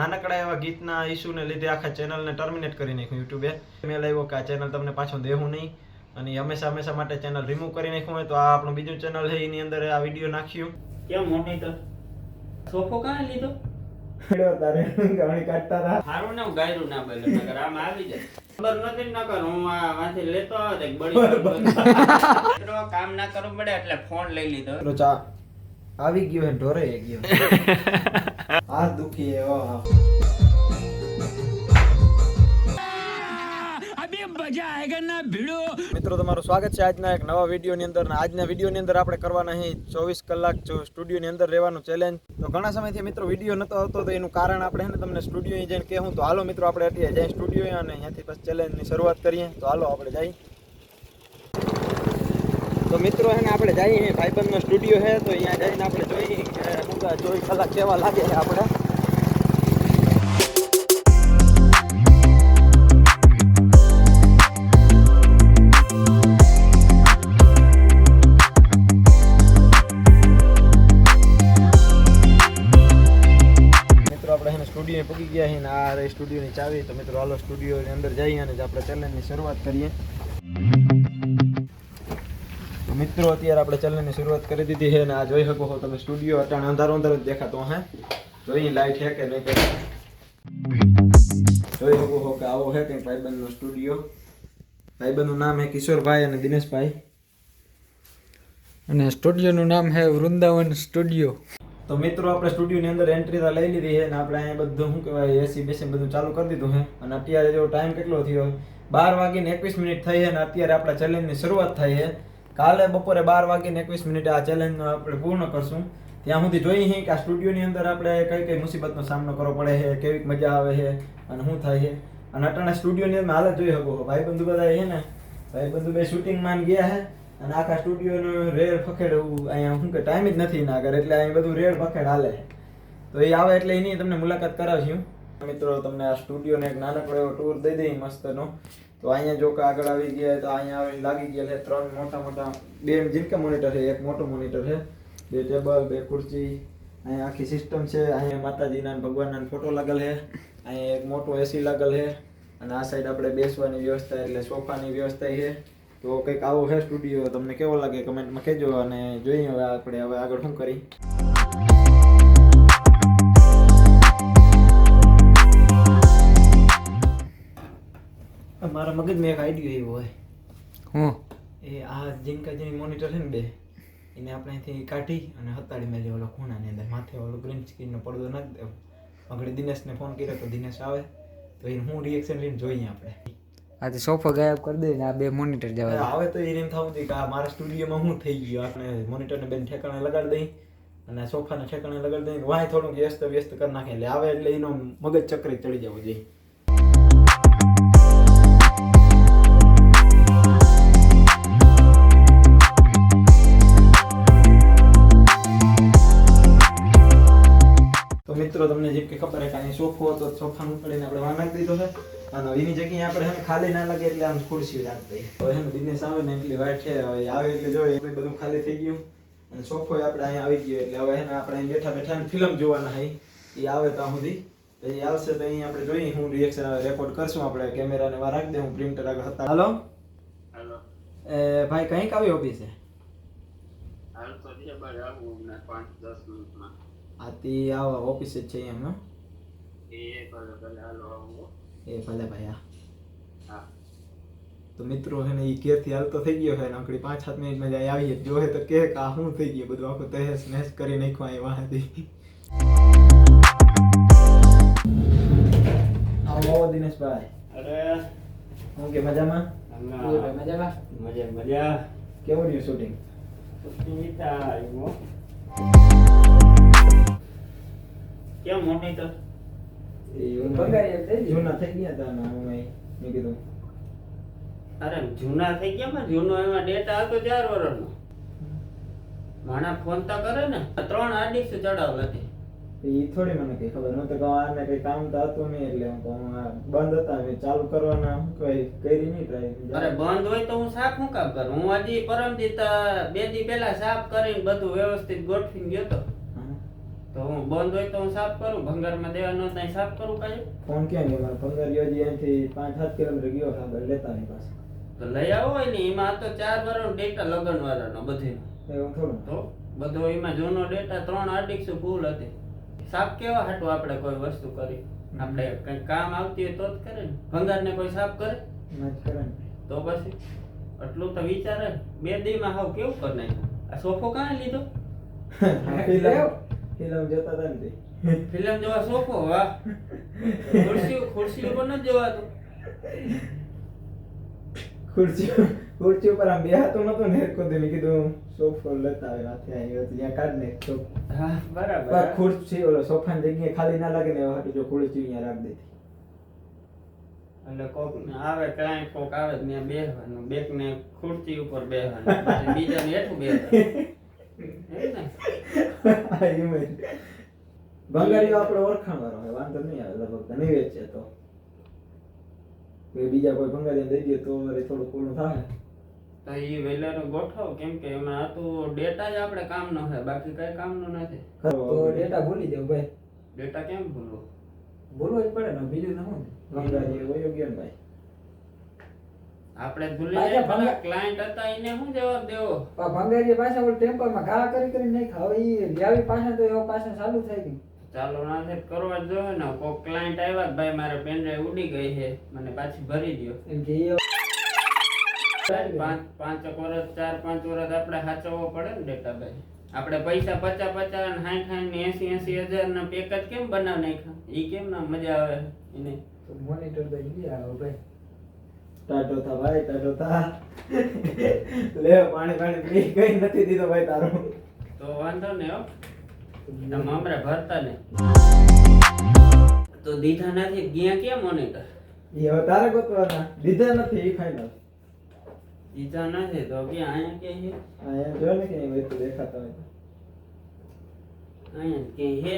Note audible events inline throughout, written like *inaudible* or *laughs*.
નાનકડા એવા ગીતના ઇસ્યુને લીધે આખા ચેનલને ટર્મિનેટ કરી નાખ્યું યુટ્યુબે મેલ આવ્યો કે આ ચેનલ તમને પાછો દેવું નહીં. અને હંમેશા હંમેશા માટે ચેનલ રિમૂવ કરી નાખ્યું હોય તો આ આપણું બીજું ચેનલ છે એની અંદર આ વીડિયો નાખ્યું. કેમ મોટી તો સોફો કાં લીધો? તારે ઘણી કાઢતા હતા હારું ને ગાયરું ના બોલે નકર આમ આવી જાય. ખબર નથી ને નકર હું આ માંથી લેતો આવે બળી કામ ના કરવું પડે એટલે ફોન લઈ લીધો. ચા. આવી ગયો હે ઢોરે ગયો *laughs* આ દુખી હે ઓહ મિત્રો તમારું સ્વાગત છે આજના એક નવા વિડીયોની અંદર. અને આજના વિડીયોની અંદર આપણે કરવાના છે ચોવીસ કલાક જો સ્ટુડિયોની અંદર રહેવાનું ચેલેન્જ તો ઘણા સમયથી મિત્રો વીડિયો નતો આવતો તો એનું કારણ આપણે ને તમને સ્ટુડિયો જઈને કહેવું. તો હાલો મિત્રો આપણે અત્યારે જઈએ સ્ટુડિયો અને અહીંયાથી પછી ચેલેન્જની શરૂઆત કરીએ. તો હાલો આપણે જઈએ. તો મિત્રો છે ને આપણે જઈએ ભાઈબંધનો સ્ટુડિયો છે તો અહીંયા જઈને આપણે જોઈએ શું ચોવીસ કલાક કેવા લાગે છે આપણે. સ્ટુડિયો પૂકી ગયા છે આ સ્ટુડિયોની ચાવી. તો મિત્રો હાલો સ્ટુડિયોની અંદર જઈએ અને આપણે ચેલેન્જની શરૂઆત કરીએ. મિત્રો, અત્યારે આપણે ચલણની શરૂઆત કરી દીધી છે અને આ જોઈ શકો તમે સ્ટુડિયો અટાણે અંધારો અંધારો દેખાતો, હે? જોઈ લાઈટ છે કે નહીં કે જોઈ શકો કે આવો છે કંઈક ભાઈબંધનો સ્ટુડિયો ભાઈબંધનું નામ છે કિશોરભાઈ અને દિનેશભાઈ. અને સ્ટુડિયોનું નામ છે વૃંદાવન સ્ટુડિયો તો મિત્રો, આપણે સ્ટુડિયોની અંદર એન્ટ્રી તો લઈ લીધી છે અને આપણે અહીંયા બધું, શું કહેવાય એસી બેસી બધું ચાલુ કરી દીધું છે. અને અત્યારે જો ટાઈમ કેટલો થયો? બાર વાગીને એકવીસ મિનિટ થઈ છે અને અત્યારે આપણા ચેલેન્જની શરૂઆત થઈ છે. કાલે બપોરે બાર વાગીને એકવીસ મિનિટે આ ચેલેન્જ આપણે પૂર્ણ કરશું. ત્યાં સુધી જોઈએ છીએ કે આ સ્ટુડિયોની અંદર આપણે કઈ કઈ મુસીબતનો સામનો કરવો પડે છે કેવી મજા આવે છે અને શું થાય છે અને અટાણે સ્ટુડિયોની અંદર હાલત જોઈ શકો ભાઈ બંધુ બધા છે ને ભાઈ બંધુ બે શૂટિંગમાં ગયા છે અને આખા સ્ટુડિયોનો રેડ ફખેડ અહીંયા શું કે ટાઈમ જ નથી ના આગળ, એટલે અહીં બધું રેડ ફખેડ હાલે તો એ આવે એટલે એની તમને મુલાકાત કરાવશું. મિત્રો તમને આ સ્ટુડિયોને એક નાનકડો એવો ટૂર દઈ દઈ મસ્તનો. તો અહીંયા જો કે આગળ આવી ગયા તો અહીંયા આવીને લાગી ગયા છે ત્રણ મોટા મોટા, બે જીનકા મોનિટર છે, એક મોટું મોનિટર છે. બે ટેબલ, બે ખુરશી અહીંયા આખી સિસ્ટમ છે. અહીંયા માતાજીના ભગવાનના ફોટો લાગેલ છે. અહીંયા એક મોટો એસી લાગેલ છે. અને આ સાઈડ આપણે બેસવાની વ્યવસ્થા એટલે સોફાની વ્યવસ્થા છે. તો કંઈક આવો છે સ્ટુડિયો, તમને કેવો લાગે કમેન્ટમાં કહેજો અને જોઈએ હવે આપણે હવે આગળ શું કરી મારા મગજમાં એક આઈડિયો એવો હોય. હું? એ આ જીનકા જેની મોનિટર છે ને બે એને આપણે અહીંથી કાઢી અને હતાડી મેલી ઓલો ખૂણાની અંદર. માથે ઓલો ગ્રીન સ્ક્રીનનો પડદો નાખી દેવો. આગળ દિનેશને ફોન કર્યો તો દિનેશ આવે. તો એને હું રિએક્શન લઈને જોઈએ આપણે. આજે સોફા ગાયબ કરી દે ને આ બે મોનિટર જવા આવે તો એને એમ થવું જોઈએ કે આ મારા સ્ટુડિયોમાં શું થઈ ગયું. આપણે મોનિટરને બેન ઠેકાણે લગાડી દઈ અને સોફાને ઠેકાણે લગાડી દઈ. વાંય થોડુંક વ્યસ્ત વ્યસ્ત કરી નાખે. એટલે આવે એટલે એનો મગજ ચક્રી ચડી જવું જોઈએ. મિત્રો તમને જેમ કે ખબર છે કે અહીં સોફો હતો સોફાનું ઉપાડીને આપણે વાં નાખી દીધો છે. અને એની જગ્યાએ આપણે એમ ખાલી ના લાગે એટલે આમ ખુરશી રાખી. દઈએ હવે હે બિઝનેસ આવે ને એટલી વાઈટ છે હવે આવે એટલે જોઈએ. એટલે બધું ખાલી થઈ ગયું. અને સોફો આપણે અહીંયા આવી ગયો એટલે હવે એને આપણે અહીં બેઠા બેઠા ફિલ્મ જોવાના હઈ એ આવે ત્યાં સુધી. પછી આવશે તો અહીં આપણે જોઈએ. હું રિએક્શન રેકોર્ડ કરશું આપણે. કેમેરાને વાર રાખી દે હું પ્રિન્ટર આગળ હતા. હાલો? એ ભાઈ કંઈક આવી ઓફિસે હાલ તો છે બાર આવું પાંચ દસ મિનિટમાં આથી આવા ઓફિસે જ છે અહીંયા એ ભલે ભલે હાલો આવું એ ભલે ભાઈ હા. હા. તો મિત્રો છે ને એ ઘેરથી હાલતો થઈ ગયો છે ને આંકડી પાંચ સાત મિનિટમાં જાય આવીએ જોહે તો કે આ શું થઈ ગયું? બધું આખું તહેસ નહેસ કરી નાખ્યું અહીં વાંથી આવો દિનેશભાઈ. અરે. હું કે મજામાં? મજામાં? મજા મજા. કેવું રહ્યું શૂટિંગ આવ્યો કેમ મોટી તો? જૂના થઈ ગયા હતા મેં કીધું. અરે જૂના થઈ ગયા પણ જૂનો એમાં ડેટા હતો ચાર વર્ષનો માણા ફોન તો કરે ને ત્રણ આડીસ ચડાવ હતી? એ થોડી મને કઈ ખબર નહોતું આને કઈ કામ તો હતું નહીં એટલે હું કહું બંધ હતા ચાલુ કરવાના કઈ કરી નહીં અરે બંધ હોય તો હું સાફ હું કામ કરું? હું હજી પરમ દી બે દી પહેલા સાફ કરીને બધું વ્યવસ્થિત ગોઠવીને ગયો તો. તો હું બંધ હોય તો હું સાફ કરું? ભંગારમાં દેવાનો ત્યાં સાફ કરું કાંઈ ફોન ક્યાં ગયો મારો પંદર હજી અહીંથી પાંચ સાત કિલોમીટર ગયો ખબર લેતા નહીં પાછો. તો લઈ આવો હોય ને એમાં તો ચાર વર્ષનો ડેટા લગન વાળાનો એવું થોડું. તો બધો એમાં જૂનો ડેટા ત્રણ આર્ટિક્સ ફૂલ હતી. સાફ કેવા હાટું આપણે કોઈ વસ્તુ કરી? આપણે કઈ કામ આવતી હોય તો જ કરે ને. ભંગારને કોઈ સાફ કરે? કરે તો પછી? એટલું તો વિચારે. બે દીમાં હાવ કેવું કરી નાખ્યું? આ સોફો કાં લીધો? *laughs* *laughs* ફિલ્મ જોતા હતા ને ફિલ્મ જોવા શોખો વાહ. ખુરશી ખુરશી ઉપર ન જોવાતું? ખુરશી ખુરશી ઉપર આમ બેહાતો નતો ને એક દે મેં કીધું સોફો લેતા આવે હાથે આવ્યો તો ત્યાં કાઢ ને તો. હા બરાબર. પણ ખુરશી ઓલો સોફાની જગ્યાએ ખાલી ના લાગે ને એવા જો ખુરશી અહીંયા રાખ દે એટલે કોક આવે ક્લાયન્ટ કોક આવે ત્યાં બેસવાનું બેક ને ખુરશી ઉપર બેસવાનું બીજા બીજાને હેઠું બેસવાનું. *laughs* ભંગારીઓ આપણે ઓળખાણ વાળો હોય વાંધો નહીં આવે લગભગ તો નહીં વેચે તો. કોઈ બીજા કોઈ ભંગારીને દઈ દે તો વળી થોડું પૂર્ણ થાય. તો એ વેલેરો ગોઠવો કેમ કે એમાં આ તો ડેટા જ આપણે કામનો છે બાકી કઈ કામનું નથી તો ડેટા ભૂલી જાવ ભાઈ. ડેટા કેમ ભૂલવો? ભૂલવો જ પડે ને બીજું ના હોય ભંગારી વયો ગયો ભાઈ. આપણે જ ભૂલી જાય ભંગા- ક્લાયન્ટ હતા એને શું જવાબ દેવો? પણ ભંગારી પાછા ઓલ ટેમ્પરમાં ગાળા કરી કરી નહીં હવે ઈ લાવી પાસે તો એવો પાસે ચાલુ થઈ ગયું. ચાલો ના થાય કરવા જ જોઈએ ને. કોક ક્લાયન્ટ આવ્યા ભાઈ મારે પેનડ્રાઈવ ઉડી ગઈ છે. મને પાછી ભરી દ્યો. એમ કે એ પાંચ પાંચ વર્ષ ચાર પાંચ વર્ષ આપણે સાચવવો પડે ને ડેટા ભાઈ. આપણે પૈસા પચાસ પચાસ ને સાઠ સાઠ ને એસી એસી હજાર ના પેકેજ કેમ બનાવ નાખ્યા? ઈ કેમ ના મજા આવે એને? તો મોનિટર ભાઈ ગયા ભાઈ. ટાટો થા ભાઈ ટાટો થા. લે પાણી પાણી પી. કઈ નથી દીધો ભાઈ તારો. તો વાંધો ને હો. તમે હમણાં ભરતા ને તો દીધા નથી ગયા કેમ મોનિટર એ હવે તારે ગોતવાના. દીધા નથી એ ફાઇનલ દીધા નથી તો કે અહીંયા કે છે? અહીંયા જો ને કે તો દેખાતા હોય. અહીંયા કે હે.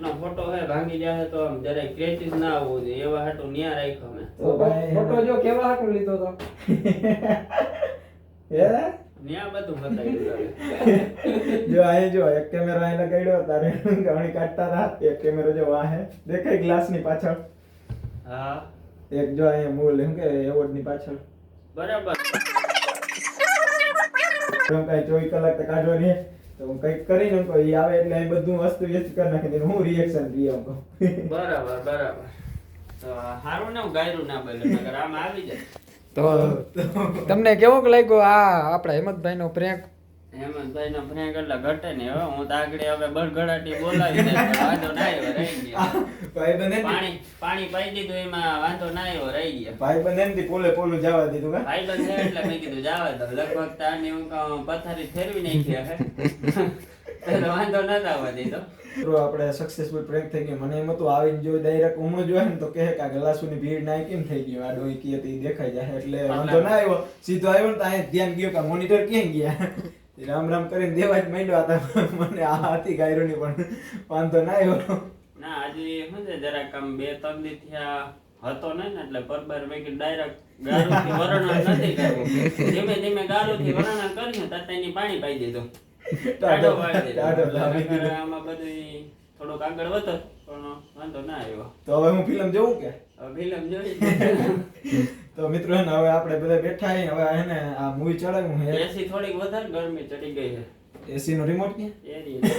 નો ફોટો હે ભાંગી જાય તો આમ જરાય ક્રેચિસ ના આવવું જોઈએ. એવા હાટુ ન્યા રાખ્યો મેં. તો ભાઈ ફોટો જો કેવા હાટુ લીધો તો? *laughs* હે? ન્યા બધું બતાવી દીધું *laughs* જો અહીં જો એક કેમેરો અહીં લગાડ્યો તારે ઘણી કાઢતા હતા. એક કેમેરો જો આ હે દેખાય ગ્લાસની પાછળ? હા. એક જો અહીંયા મૂળ એમ કે એવોર્ડની પાછળ. બરાબર. તો કઈ ચોવીસ કલાક તો કાઢો નહીં તો હું કંઈક કરી નાખો એ આવે એટલે એ બધું વસ્તુ વ્યસ્ત કરી નાખી દે હું રિએક્શન લઈ આવું બરાબર બરાબર. હારું ને હું ગાયરું ના બોલે નકર આમાં આવી જાય. તો તમને કેવોક લાગ્યો આ આપણા હેમંતભાઈ નો પ્રેન્ક હેમંતભાઈ નો ફ્રેન્ક એટલે ઘટે ને હવે હું આગળ હવે બળગડાટી બોલાવી દે વાંધો ના આવ્યો રહી ગયા. *laughs* ભાઈબંધ એમ પાણી પાણી પાઈ દીધું એમાં વાંધો ના આવ્યો રહી ગયા. ભાઈ ભાઈબંધ એમથી પોલે પોલું જવા દીધું કા? ભાઈબંધ છે એટલે મેં કીધું જવા દો. લગભગ તારની હું પથારી ફેરવી નાખી હે *laughs* વાંધો નતો આવવા દીધો. મિત્રો આપણે સક્સેસફુલ પ્રેક થઈ ગયો. મને એમ હતું આવીને જો ડાયરેક્ટ ઉમો જોયે ને તો કહે કે આ ગલાસુની ભીડ ના કેમ થઈ ગયું આ ડોઈ કી હતી દેખાઈ જાય. એટલે વાંધો ના આવ્યો. સીધો આવ્યો ને તો અહીં ધ્યાન ગયો કે મોનિટર ક્યાં ગયા? રામ રામ કરીને દેવા જ માંડ્યો હતા મને આ હતી ગાયરોની પણ વાંધો ના આવ્યો. ના આજે શું છે જરાક આમ બે ત્રણ દી થયા હતો નહીં ને એટલે પરબાર વેગી ડાયરેક્ટ ગાળુથી વરણ નથી કર્યું. ધીમે ધીમે ગાળુથી વરણ કર્યું તાતા એની પાણી પાઈ દીધું. ટાઢો પાડી દીધો. આમાં બધું થોડોક આગળ વધો પણ વાંધો ના આવ્યો. તો હવે હું ફિલ્મ જોઉં કે? ફિલ્મ જોઈ. તો મિત્રો હે ને હવે આપણે બધા બેઠા હે હવે હે ને આ મૂવી ચડાવ્યું હે. એસી થોડીક વધારે ગરમી ચડી ગઈ છે એસી નો રિમોટ કે એ રીતે.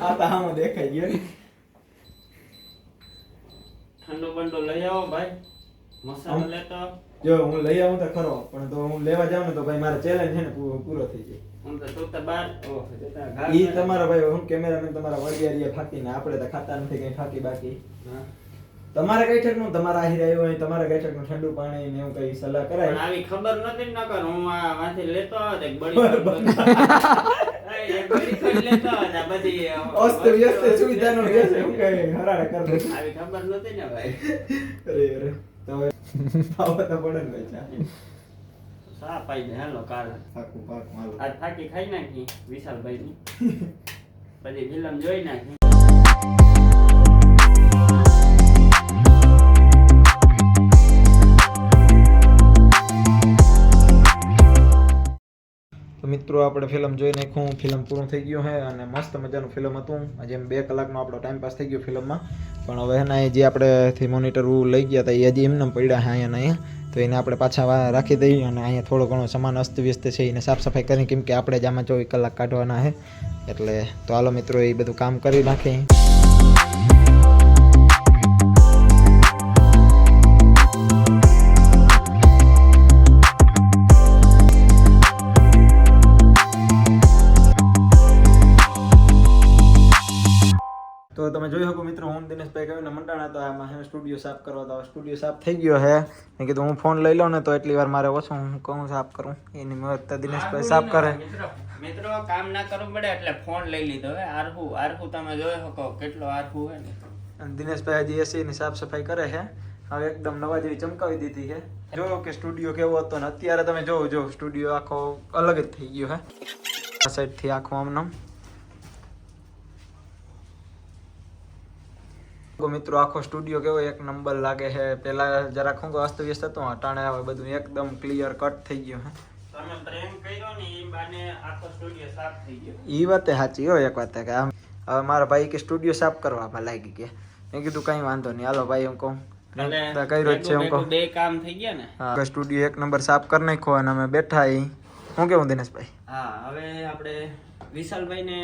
આ તો આમાં દેખાઈ ગયો ને. ઠંડો બંડો લઈ આવો ભાઈ. મસાલો લેતો. જો હું લઈ આવું તો ખરો પણ તો હું લેવા જાઉં ને તો ભાઈ મારો ચેલેન્જ છે ને પૂરો થઈ જાય. ઈ તમારા ભાઈ હું કેમેરામેન તમારા વળિયારીએ ફાકીને આપણે તો ખાતા નથી કઈ ફાકી બાકી. હા. તમારે નું તમારા આહી આવ્યો હોય તમારે નું ઠંડુ પાણી ને એવું કઈ સલાહ પણ કરાય આવી ખબર નથી ને નકર હું આ વાંથી લેતો આવ્યો તો એક બડી એક બળી ખોઈ લેતો આવ્યો તો બધી *laughs* અસ્ત વ્યસ્ત સુવિધાનો વ્યસ્ત એવું કઈ હરાડે કર? આવી ખબર નથી ને ભાઈ. અરે અરે. તો ખાવા તો પડે ને ભાઈ. સા પાઈ દે હાલો કાલ. પાકું પાક મારું આ થાકી ખાઈ નાખી વિશાલભાઈ ની પછી *laughs* ફિલ્મ જોઈ નાખી મિત્રો, આપણે ફિલ્મ જોઈ નાખ્યું. ફિલ્મ પૂરું થઈ ગયું છે અને મસ્ત મજાનું ફિલ્મ હતું. જેમ બે કલાકનો આપણો ટાઈમ પાસ થઈ ગયો ફિલ્મમાં પણ હવે એના જે આપણેથી મોનિટર લઈ ગયા હતા, એ હજી એમને પડ્યા છે અહીંયા અહીંયા તો એને આપણે પાછા રાખી દઈએ અને અહીંયા થોડો ઘણો સામાન અસ્તવ્યસ્ત છે, એને સાફ સફાઈ કરી કેમ કે આપણે જ આમાં ચોવીસ કલાક કાઢવાના છે એટલે તો હાલો મિત્રો, એ બધું કામ કરી નાખીએ. સ્ટુડિયો સાફ કરવા તો સ્ટુડિયો સાફ થઈ ગયો હે મેં કીધું હું ફોન લઈ લઉં ને તો એટલી વાર મારે ઓછું હું કહું સાફ કરું. એની મદદ દિનેશભાઈ સાફ કરે. મિત્રો કામ ના કરવું પડે એટલે ફોન લઈ લીધો હે. આરહુ આરહુ તમે જોઈ શકો કેટલો આરહુ હે ને. અને દિનેશભાઈ હજી એસી ની સાફ સફાઈ કરે છે. હવે એકદમ નવા જેવી ચમકાવી દીધી છે. જો કે સ્ટુડિયો કેવો હતો ને અત્યારે તમે જોવો જો સ્ટુડિયો આખો અલગ જ થઈ ગયો હે આ સાઈડથી આખો આમ તો મિત્રો આખો સ્ટુડિયો કેવો એક નંબર લાગે છે. પેલા જરાક શું અસ્તવ્યસ્ત હતું અટાણે હવે બધું એકદમ ક્લિયર કટ થઈ ગયું હે. એ ઈ વાતે સાચી હો એક વાત કે આમ. હવે મારા ભાઈ કે સ્ટુડિયો સાફ કરવામાં લાગી કે. મેં કીધું કઈ વાંધો નહીં. હાલો ભાઈ હું કહું. છે હું કહું. બે કામ થઈ ગયા ને. હા સ્ટુડિયો એક નંબર સાફ કરી નાખ્યો અને અમે બેઠા હું કેવું દિનેશભાઈ? હા હવે આપણે વિશાલભાઈ ને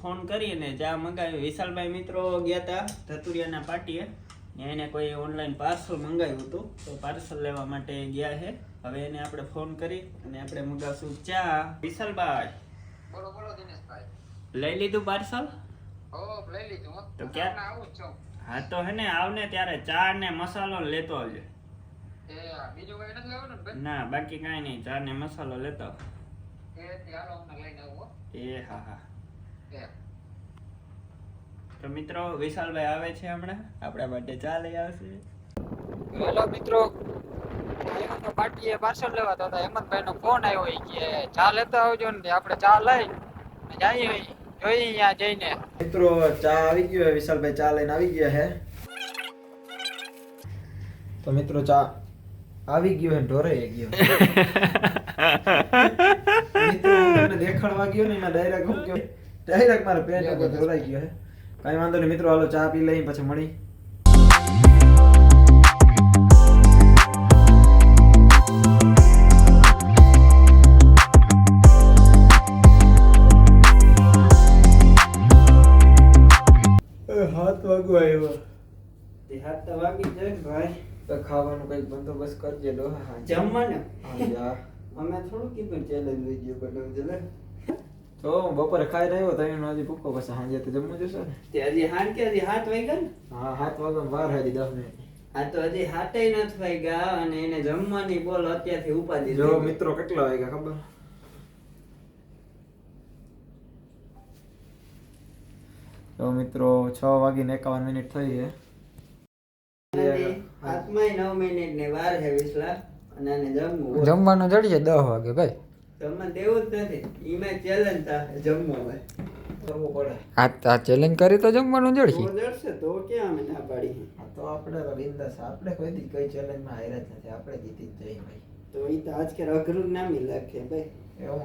ફોન કરીને ચા મંગાવી વિશાલભાઈ મિત્રો ગયા હતા ધતુરિયાના પાટીએ. ને એને કોઈ ઓનલાઈન પાર્સલ મંગાવ્યું હતું. તો પાર્સલ લેવા માટે ગયા છે. હવે એને આપણે ફોન કરી અને આપણે મંગાવશું ચા. વિશાલભાઈ. બોલો બોલો દિનેશભાઈ. લઈ લીધું પાર્સલ હો લઈ લીધું. તો ક્યાં? આવું છું. હા તો હે ને આવને ત્યારે ચા ને મસાલો લેતો આવજે. ને ના બાકી કાંઈ નહીં. ચા ને મસાલો લેતો એ ચાલો અમને લઈને આવો એ હા હા. તો મિત્રો વિશાલભાઈ આવે છે હમણાં? આપણા માટે ચા લઈ આવશે. હેલો મિત્રો. તો પાર્ટીએ પાર્સલ લેવા હતા. હેમંતભાઈ નો ફોન આવ્યો કે ચા લેતા આવજો ને. આપણે ચા લઈ જઈએ જોઈ અહીંયા જઈને. મિત્રો ચા આવી ગયો છે વિશાલભાઈ ચા લઈને આવી ગયા હે. તો મિત્રો ચા આવી ગયો હે ઢોરે ગયો *laughs* તમને દેખાડવા ગયો ને એમાં ડાયરેક્ટ હું ગયો ડાયરેક્ટ મારા પેટ ઉપર ઢોરાઈ ગયો હે. કઈ વાંધો નહીં મિત્રો હાલો ચા પી લઈ પછી મળી. હાથ વાગવા આવ્યો હાથ તો વાગી જાય ભાઈ. તો ખાવાનું કંઈક બંદોબસ્ત કરજે ડોહા. હા જમવાનું? હા જા અમે થોડું કીધું ચેલેન્જ વીડિયો બનાવ ચલે તો હું બપોરે ખાઈ રહ્યો તો એનો હજી ભૂખો પછી સાંજે તો જમવું જશે. ને તે હજી હાન કે હજી હાથ વાગ્યા ને? હા હાથ વાગે વાર હજી દસ મિનિટ. આ તો હજી હાથે નથી વાગ્યા અને એને જમવાની બોલ અત્યારથી ઉપાડી જો મિત્રો કેટલા વાગ્યા ખબર? તો મિત્રો છ વાગીને એકાવન મિનિટ થઈ છે. આત્માય નવ મિનિટની વાર છે વિસલા. અને આને જમવું જમવાનું જડીએ દસ વાગે ભાઈ. તમને દેવું જ નથી. ઈમાં ચેલેન્જ થાય જમવું હોય. કરવું પડે. આ આ ચેલેન્જ કરી તો જમવાનું જડશે જડશે તો ક્યાં અમે ના પાડી આ તો આપણે તો આપણે કોઈ દી કઈ ચેલેન્જમાં હાર્યા જ નથી. આપણે જીતી જ જઈએ ભાઈ. તો ઈ તો આજ કે અઘરું નામી લાગે ભાઈ. એવું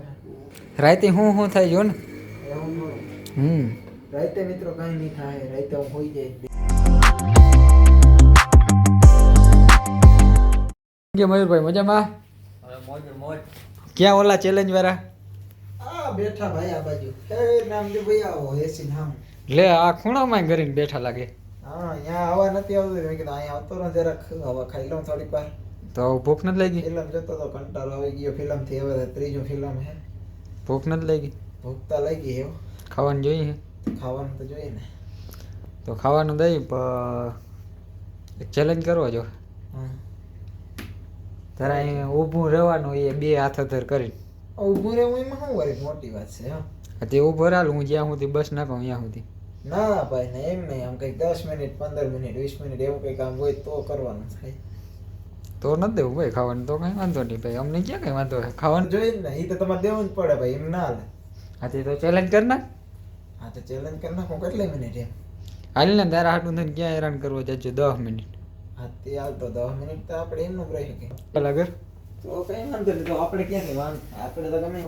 રાતે હું હું થાય જો ને? એવું. હમ. રાતે મિત્રો કઈ નહીં થાય. રાતે હું હોઈ જાય. કે મયુરભાઈ મજામાં? હવે મોજ મોજ. ક્યાં ઓલા ચેલેન્જ વાળા? આ બેઠા ભાઈ આ બાજુ. હે નામજી ભાઈ આવો એસી નામ લે આ ખૂણામાં કરીને બેઠા લાગે. હા અહીંયા આવા નથી આવતું. મેં કીધું અહીંયા આવતો ને જરાક. હવા ખાઈ લઉં થોડીક વાર. તો ભૂખ નથી લાગી? ફિલ્મ જોતો તો કંટાળો આવી ગયો. ફિલ્મથી હવે ત્રીજો ફિલ્મ હે. ભૂખ નથી લાગી? ભૂખતા લાગી હે હો. ખાવાનું જોઈએ ખાવાનું તો જોઈએ ને. તો ખાવાનું દઈ એક ચેલેન્જ કરવો જો. હા. તારા અહીંયા ઊભું રહેવાનું એ બે હાથ અધર કરીને. ઊભું રહેવું એમાં શું વળી મોટી વાત છે હા? તે ઊભો રાલ હું જ્યાં સુધી બસ નાખું ત્યાં સુધી. ના ભાઈ ને એમ નહીં આમ કંઈક દસ મિનિટ પંદર મિનિટ વીસ મિનિટ એવું કંઈક આમ હોય તો કરવાનું થાય. તો નથી દેવું ભાઈ ખાવાનું તો કઈ વાંધો નહીં ભાઈ અમને ક્યાં કઈ વાંધો હોય? ખાવાનું? જોઈએ ને એ તો તમારે દેવું જ પડે ભાઈ એમ ના હાલે. હા તે તો ચેલેન્જ કર નાખ. હા તો ચેલેન્જ કરી નાખો કેટલી મિનિટ એમ? હાલ ને તારા હાટું થઈને ક્યાં હેરાન કરવો જજો દસ મિનિટ. હા તે દસ મિનિટ તો આપણે એમનું રહી શકીએ પેલા તો કઈ વાંધો નહીં તો આપણે ક્યાંથી વાંધો આપણે તો ગમે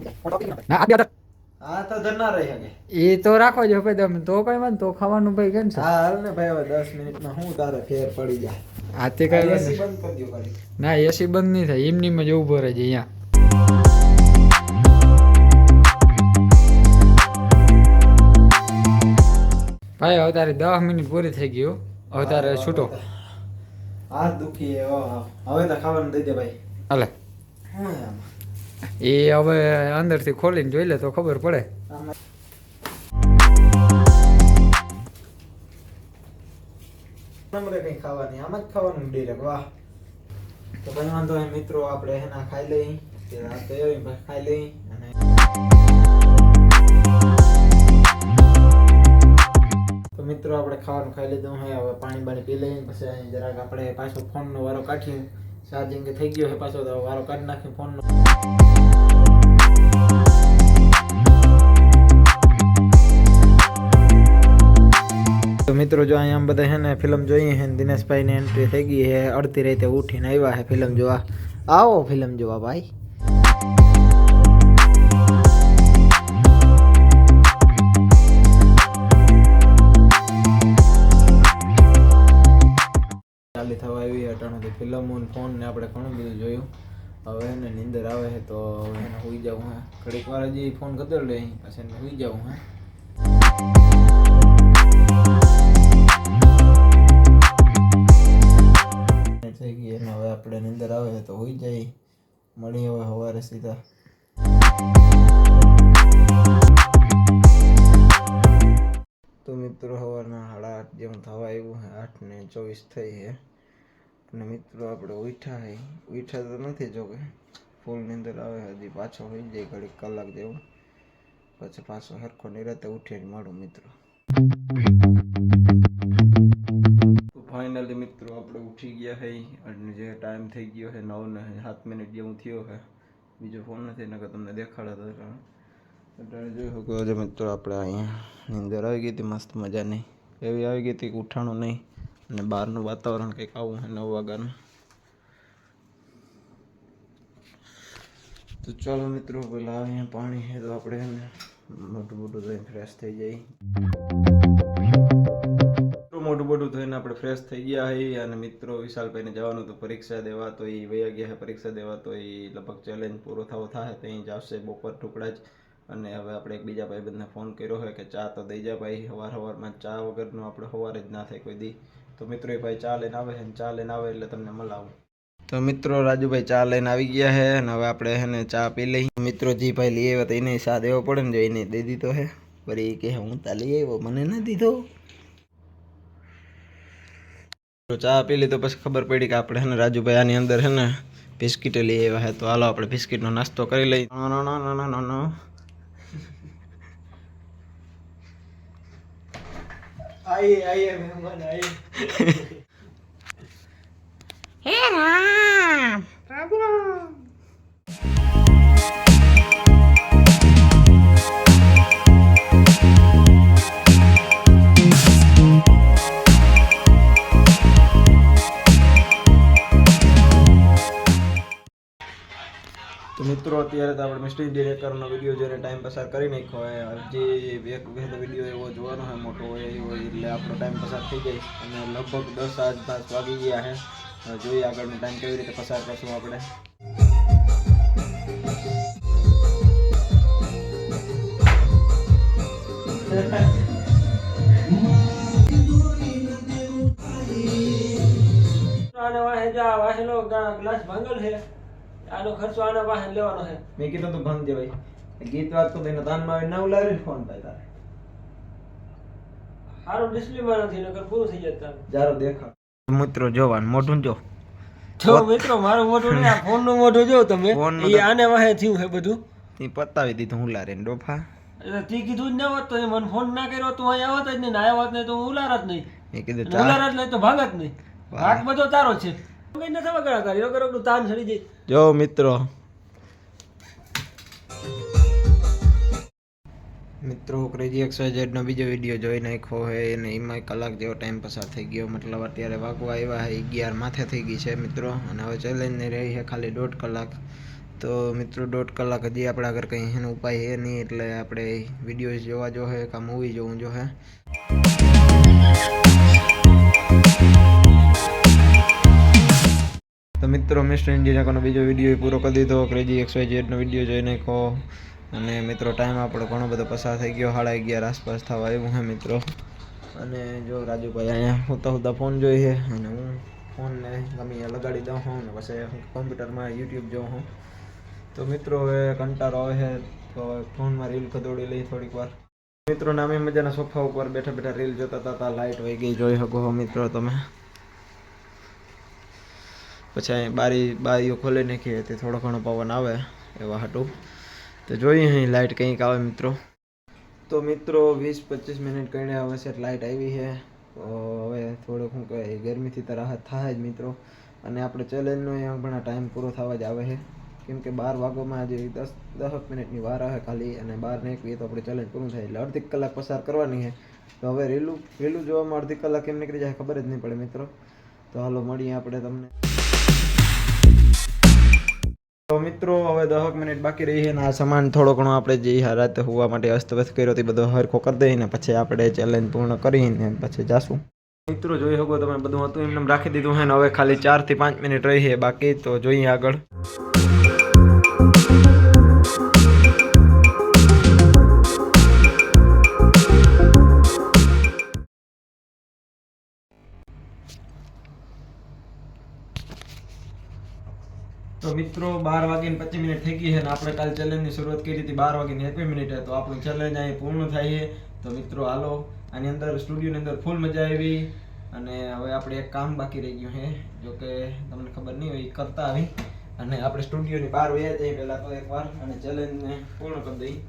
ના આ હા તો ધર રહી શકે. એ તો રાખો જો ભાઈ તમે તો કઈ વાંધો તો ખાવાનું ભાઈ કેમ હા હાલ ને ભાઈ હવે દસ મિનિટમાં હું તારે ફેર પડી જાય. આ તે કઈ આ બંધ કરી દો ના એસી બંધ નહીં થાય એમની માં જ ઊભો રહે છે અહીંયા. ભાઈ હવે તારી દસ મિનિટ પૂરી થઈ ગયું હો. હવે તારે છૂટો. હાથ દુખી હવે તો ખાવાનું દઈ દે ભાઈ. હાલે. એ હવે અંદરથી ખોલીને જોઈ લે તો ખબર પડે. નંબરે કંઈ ખાવાની આમ જ ખાવાનું ડિરેક્ટ વાહ. તો ભાઈ વાંધો મિત્રો આપણે એના ખાઈ લઈ ખાઈ લઈ અને મિત્રો, આપણે ખાવાનું ખાઈ લીધું. હે હવે પાણી બાણી પી લઈએ, પછી જરાક આપણે પાછો ફોનનો વારો કાઢીએ. ચાર્જિંગ થઈ ગયો છે પાછો, તો વારો કાઢી નાખીએ ફોનનો. તો મિત્રો, જો અહીંયા બધા છે ને ફિલ્મ જોઈએ છે દિનેશભાઈની એન્ટ્રી થઈ ગઈ છે. અડધી રીતે ઉઠીને આવ્યા છે ફિલ્મ જોવા. આવો ફિલ્મ જોવા, ભાઈ. અટાણુંથી ફિલ્મો ફોન ને આપણે ઘણું બધું જોયું. હવે એને નીંદર આવે છે તો એને સુઈ જાઉં હે. ઘડીક વાર જે ફોન કતર લે પછી એને સુઈ જાઉં હે. થઈ ગઈ અને હવે આપણે નીંદર આવે તો હોઈ જાય મળી હવે સવારે સીધા. તો મિત્રો સવારના સાડા આઠ જેવું થવા આવ્યું છે, આઠ ને ચોવીસ થઈ છે. અને મિત્રો આપણે ઉઠ્યા હે. ઉઠ્યા તો નથી જો કે ફૂલ નીંદર આવે હજી પાછો હોઈ જાય ઘડીક કલાક જેવું. પછી પાછો સરખો નિરાતે ઉઠીને મળું મિત્રો. ફાઇનલી મિત્રો આપણે ઉઠી ગયા હે અને જે ટાઈમ થઈ ગયો છે નવ ને સાત મિનિટ જેવું થયો છે બીજો ફોન નથી, નકર તમને દેખાડતો હતો. અત્યારે જોઈ શકો મિત્રો આપણે અહીંયા નીંદર આવી ગઈ હતી, મસ્ત મજાની. એવી આવી ગઈ હતી કે ઉઠાણું નહીં. અને બહારનું વાતાવરણ કંઈક આવું છે નવ વાગ્યાનું. તો ચાલો મિત્રો, પેલા અહીંયા પાણી છે તો આપણે એને મોટું મોટું થઈને ફ્રેશ થઈ જઈએ. મોટું મોટું થઈને આપણે ફ્રેશ થઈ ગયા હઈ અને મિત્રો, વિશાલભાઈને જવાનું હતું પરીક્ષા દેવા, તો એ વયા ગયા પરીક્ષા દેવા, તો એ લગભગ ચેલેન્જ પૂરો થવો થાય તો અહીં જશે બપોર ટુકડા જ. અને હવે આપણે એક બીજા ભાઈબંધને ફોન કર્યો હોય કે ચા તો દઈ જા ભાઈ સવાર સવારમાં ચા વગરનું આપણે સવારે જ ના થાય કોઈ દી. તો મિત્રો એ ભાઈ ચા લઈને આવે છે ચા લઈને આવે એટલે તમને મળાવું. તો મિત્રો રાજુભાઈ ચા લઈને આવી ગયા છે અને હવે આપણે એને ચા પી લઈ મિત્રો જે ભાઈ લઈ આવ્યા તો એને ચા દેવો પડે ને જો એને દઈ દીધો છે. વળી એ કે હું તા લઈ આવ્યો, મને ના દીધો. ચા પી લીધો, પછી ખબર પડી કે આપણે હે ને રાજુભાઈ આની અંદર હે ને બિસ્કીટ લઈ આવ્યા છે. તો હાલો આપણે બિસ્કીટનો નાસ્તો કરી લઈએ. નો નો નો નો નો નો નો આઈએ મિત્રો, અત્યારે તો આપણે મિસ્ટર ડિરેક્ટરનો વીડિયો જોઈને ટાઈમ પસાર કરી નાખ્યો હોય જે એક વખત વીડિયો એવો જોવાનો હોય, મોટો હોય, એવો એટલે આપણો ટાઈમ પસાર થઈ જાય. અને લગભગ દસ આજના વાગી ગયા છે. જોઈએ આગળનો ટાઈમ કેવી રીતે પસાર કરશું આપણે. વાહેલો ગ્લાસ ભાંગલ છે. આનો ખર્ચો આના પાસે લેવાનો છે. મેં કીધું તું ભંગ દે ભાઈ. ગીત વાત તો તેના તાનમાં આવે ના ઉલાવી ફોન ભાઈ તારે. સારું ડિસ્પ્લેમાં નથી નકર પૂરું થઈ જાય તારું. જારો દેખા મિત્રો જોવાન મોઢું જો. જો મિત્રો મારું મોઢું ને આ ફોનનું મોઢું જો તમે. એ આને વાહે થયું છે બધું. તે પતાવી દીધું હું લારે ડોફા. એટલે તી કીધું જ ન હોત તો એ મને ફોન ના કર્યો તો અહીં આવત જ નહીં ને આવ્યા હોત નહીં તો હું ઉલારત જ નહીં. મેં કીધું અને ચા ઉલાર જ નહીં તો ભાગત નહીં. ભાગ બધો તારો છે. જો મિત્રો. મિત્રો ક્રેઝી એક્સવાઇઝેડનો બીજો વીડિયો જોઈ નાખ્યો હોય અને એમાં કલાક જેવો ટાઈમ પસાર થઈ ગયો. મતલબ અત્યારે વાગવા આવ્યા છે અગિયાર માથે થઈ ગઈ છે મિત્રો. અને હવે ચેલેન્જની રહી છે ખાલી દોઢ કલાક. તો મિત્રો દોઢ કલાક હજી આપણે આગળ કંઈ એનો ઉપાય છે નહીં એટલે આપણે વીડિયો જોવા જો હે કાં મૂવી જોવું જો હે. તો મિત્રો, મિસ્ટર ઇન્ડિયાનો બીજો વીડિયો પૂરો કરી દીધો. ક્રેઝી એક્સવાઇઝેડનો વીડિયો જોઈ કહો અને મિત્રો ટાઈમ આપણો ઘણો બધો પસાર થઈ ગયો. સાડા અગિયાર આસપાસ થવા આવ્યું હે મિત્રો. અને જો રાજુભાઈ અહીંયા હોતા હોતા ફોન જોઈ છે. અને હું ફોનને ગમે લગાડી દઉં હું ને પછી કોમ્પ્યુટરમાં યુટ્યુબ જોઉં હું તો મિત્રો, હવે કંટાળો આવે છે. તો ફોનમાં રીલ ખદોડી લઈ થોડીક વાર. મિત્રો, નામે મજાના સોફા ઉપર બેઠા બેઠા રીલ જોતા હતા. લાઇટ વહી ગઈ. જોઈ શકો મિત્રો તમે. પછી અહીં બારી, બારીઓ ખોલી નાખીએ તે થોડો ઘણો પવન આવે, એવા હાટું. તો જોઈએ અહીં લાઇટ કંઈક આવે મિત્રો. તો મિત્રો, વીસ પચીસ મિનિટ કરીને હવે છે લાઇટ આવી છે. હવે થોડુંક શું કહેવાય, ગરમીથી તો રાહત થાય જ મિત્રો. અને આપણે ચેલેન્જનો અહીંયા ઘણા ટાઈમ પૂરો થવા જ આવે છે. કેમ કે બાર વાગોમાં આજે દસ દસક મિનિટની વાર આવે ખાલી, અને બાર નીકળીએ તો આપણે ચેલેન્જ પૂરું થાય. એટલે અડધી કલાક પસાર કરવાની છે. તો હવે રેલું રેલું જોવામાં અડધી કલાક કેમ નીકળી જાય, ખબર જ નહીં પડે મિત્રો. તો હાલો, મળીએ આપણે તમને. તો મિત્રો, હવે દહક મિનિટ બાકી રહી છે ને આ સામાન થોડો ઘણો આપણે જે રાતે હોવા માટે અસ્તવ્યસ્ત કર્યો તે બધો હરખો કરી દઈને પછી આપણે ચેલેન્જ પૂર્ણ કરીને પછી જાશું. મિત્રો, જોઈ શકો તમે બધું હતું, એમને રાખી દીધું છે ને હવે ખાલી ચારથી પાંચ મિનિટ રહી છે બાકી, તો જોઈએ આગળ. તો મિત્રો બાર વાગીને પચીસ મિનિટ થઈ ગઈ છે અને આપણે કાલે ચેલેન્જની શરૂઆત કરી હતી બાર વાગીને એકવીસ મિનિટે તો આપણું ચેલેન્જ અહીં પૂર્ણ થાય છે. તો મિત્રો હાલો આની અંદર સ્ટુડિયોની અંદર ફૂલ મજા આવી. અને હવે આપણે એક કામ બાકી રહી ગયું છે. જો કે તમને ખબર નહીં હોય એ કરતા આવી. અને આપણે સ્ટુડિયોની બહાર વયા જઈએ પહેલાં તો એકવાર અને ચેલેન્જને પૂર્ણ કરી દઈએ.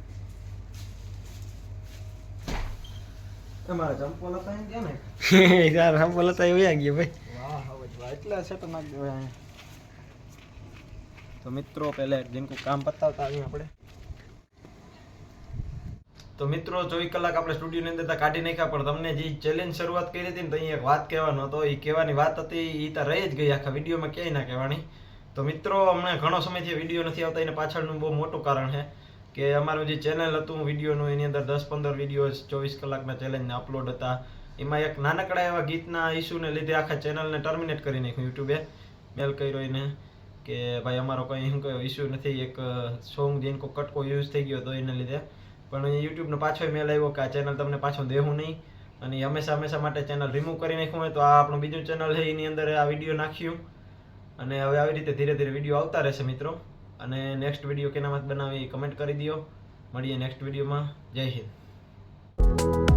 તમારા ચંપલ હતા ગયા ક્યાં ને યાર હમ બોલો ગયા ભાઈ. વાહ હવે એટલે છે તમારે તો મિત્રો, પહેલે જેમકું કામ પતાવતા આવીએ આપણે. તો મિત્રો, ચોવીસ કલાક આપણે સ્ટુડિયોની અંદર કાઢી નાખ્યા, પણ તમને જે ચેલેન્જ શરૂઆત કરી હતી ને તો અહીંયા એક વાત કહેવાનો હતો. એ કહેવાની વાત હતી એ તો રહી જ ગઈ આખા વિડીયોમાં, ક્યાંય ના કહેવાની. તો મિત્રો, હમણાં ઘણો સમયથી વીડિયો નથી આવતા, એને પાછળનું બહુ મોટું કારણ છે કે અમારું જે ચેનલ હતું, વિડીયોનું, એની અંદર દસ પંદર વીડિયો ચોવીસ કલાકના ચેલેન્જને અપલોડ હતા. એમાં એક નાનકડા એવા ગીતના ઇસ્યુને લીધે આખા ચેનલને ટર્મિનેટ કરી નાખ્યું યુટ્યુબે મેલ કર્યો એને. કે ભાઈ અમારો કંઈ શું કયો ઇસ્યુ નથી, એક સોંગ જે કોઈ કટકો યુઝ થઈ ગયો હતો એને લીધે. પણ યુટ્યુબનો પાછો મેલ આવ્યો કે આ ચેનલ તમને પાછું દેવું નહીં. અને હંમેશા હંમેશા માટે ચેનલ રિમૂવ કરી નાખ્યું હોય તો આ આપણું બીજું ચેનલ છે, એની અંદર આ વીડિયો નાખ્યું. અને હવે આવી રીતે ધીરે ધીરે વીડિયો આવતા રહેશે મિત્રો. અને નેક્સ્ટ વીડિયો કેનામાં બનાવી કમેન્ટ કરી દો મળીએ નેક્સ્ટ વિડીયોમાં જય હિન્દ.